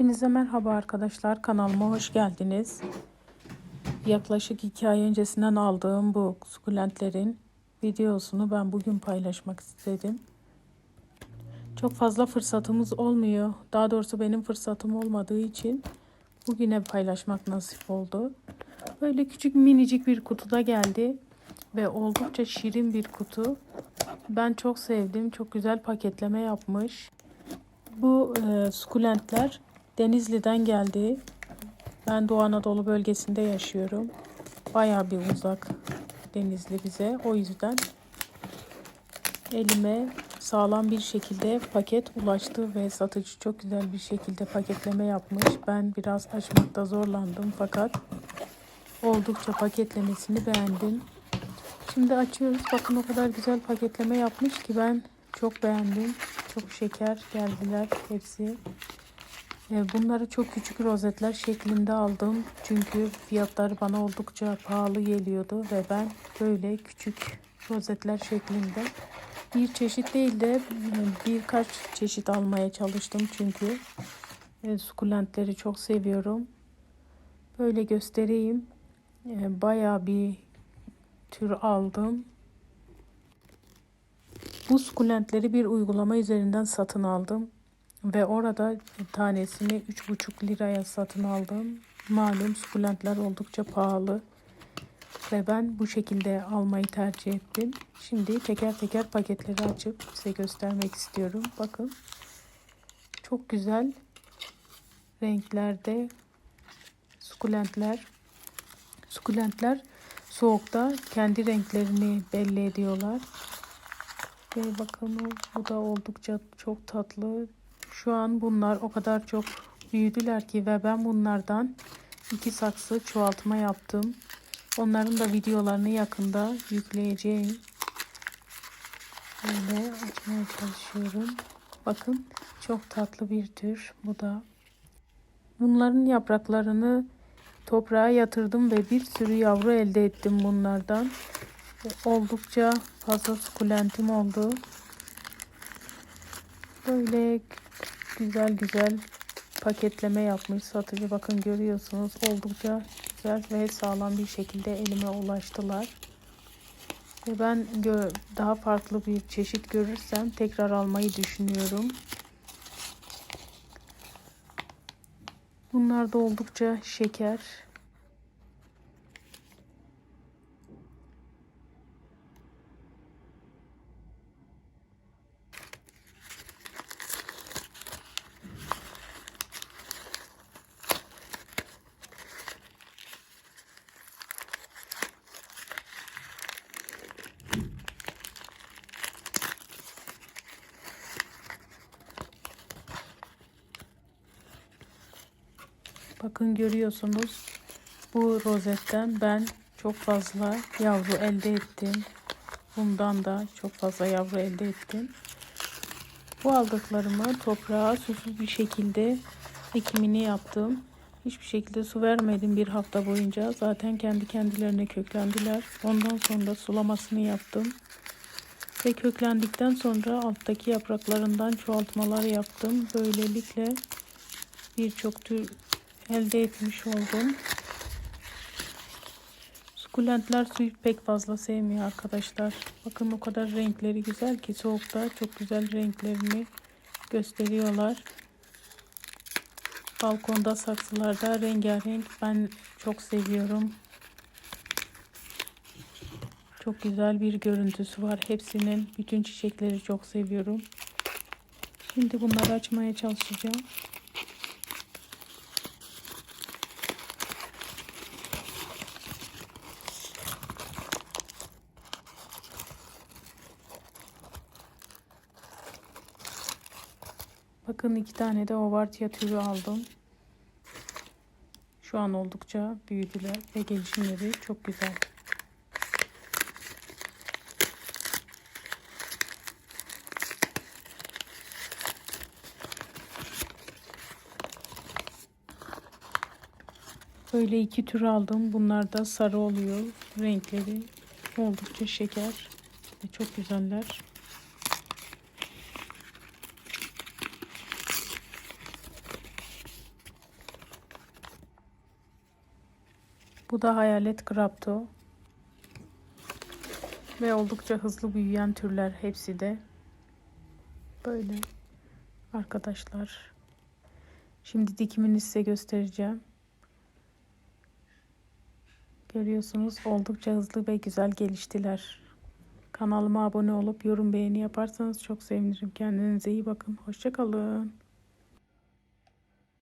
Hepinize merhaba arkadaşlar. Kanalıma hoş geldiniz. Yaklaşık iki ay öncesinden aldığım bu sukulentlerin videosunu ben bugün paylaşmak istedim. Çok fazla fırsatımız olmuyor. Daha doğrusu benim fırsatım olmadığı için bugüne paylaşmak nasip oldu. Böyle küçük minicik bir kutuda geldi ve oldukça şirin bir kutu. Ben çok sevdim. Çok güzel paketleme yapmış. Bu e, sukulentler Denizli'den geldi. Ben Doğu Anadolu bölgesinde yaşıyorum. Bayağı bir uzak Denizli bize. O yüzden elime sağlam bir şekilde paket ulaştı ve satıcı çok güzel bir şekilde paketleme yapmış. Ben biraz açmakta zorlandım fakat oldukça paketlemesini beğendim. Şimdi açıyoruz. Bakın o kadar güzel paketleme yapmış ki ben çok beğendim. Çok şeker geldiler hepsi. E, Bunları çok küçük rozetler şeklinde aldım. Çünkü fiyatları bana oldukça pahalı geliyordu ve ben böyle küçük rozetler şeklinde bir çeşit değil de e, birkaç çeşit almaya çalıştım. Çünkü e, sukulentleri çok seviyorum. Böyle göstereyim. E, Bayağı bir tür aldım. Bu sukulentleri bir uygulama üzerinden satın aldım. Ve orada tanesini 3,5 liraya satın aldım. Malum sukulentler oldukça pahalı. Ve ben bu şekilde almayı tercih ettim. Şimdi teker teker paketleri açıp size göstermek istiyorum. Bakın. Çok güzel renklerde sukulentler. Sukulentler soğukta kendi renklerini belli ediyorlar. Ve bakın bu da oldukça çok tatlı. Şu an bunlar o kadar çok büyüdüler ki ve ben bunlardan iki saksı çoğaltma yaptım. Onların da videolarını yakında yükleyeceğim. Böyle açmaya çalışıyorum. Bakın çok tatlı bir tür bu da. Bunların yapraklarını toprağa yatırdım ve bir sürü yavru elde ettim bunlardan. Oldukça fazla sukulentim oldu. Böyle güzel güzel paketleme yapmış satıcı. Bakın görüyorsunuz oldukça güzel ve sağlam bir şekilde elime ulaştılar. Ve ben daha farklı bir çeşit görürsem tekrar almayı düşünüyorum. Bunlar da oldukça şeker. Bakın görüyorsunuz bu rozetten ben çok fazla yavru elde ettim. Bundan da çok fazla yavru elde ettim. Bu aldıklarımı toprağa susuz bir şekilde ekimini yaptım. Hiçbir şekilde su vermedim bir hafta boyunca. Zaten kendi kendilerine köklendiler. Ondan sonra sulamasını yaptım. Ve köklendikten sonra alttaki yapraklarından çoğaltmalar yaptım. Böylelikle birçok tür elde etmiş oldum. Sukulentler suyu pek fazla sevmiyor arkadaşlar. Bakın o kadar renkleri güzel ki soğukta çok güzel renklerini gösteriyorlar. Balkonda saksılarda rengarenk ben çok seviyorum. Çok güzel bir görüntüsü var. Hepsinin bütün çiçekleri çok seviyorum. Şimdi bunları açmaya çalışacağım. Bakın iki tane de ovartya türü aldım. Şu an oldukça büyüdüler ve gelişimleri çok güzel. Böyle iki tür aldım. Bunlar da sarı oluyor. Renkleri oldukça şeker ve çok güzeller. Bu da hayalet grapto. Ve oldukça hızlı büyüyen türler hepsi de. Böyle arkadaşlar. Şimdi dikimini size göstereceğim. Görüyorsunuz oldukça hızlı ve güzel geliştiler. Kanalıma abone olup yorum beğeni yaparsanız çok sevinirim. Kendinize iyi bakın. Hoşçakalın.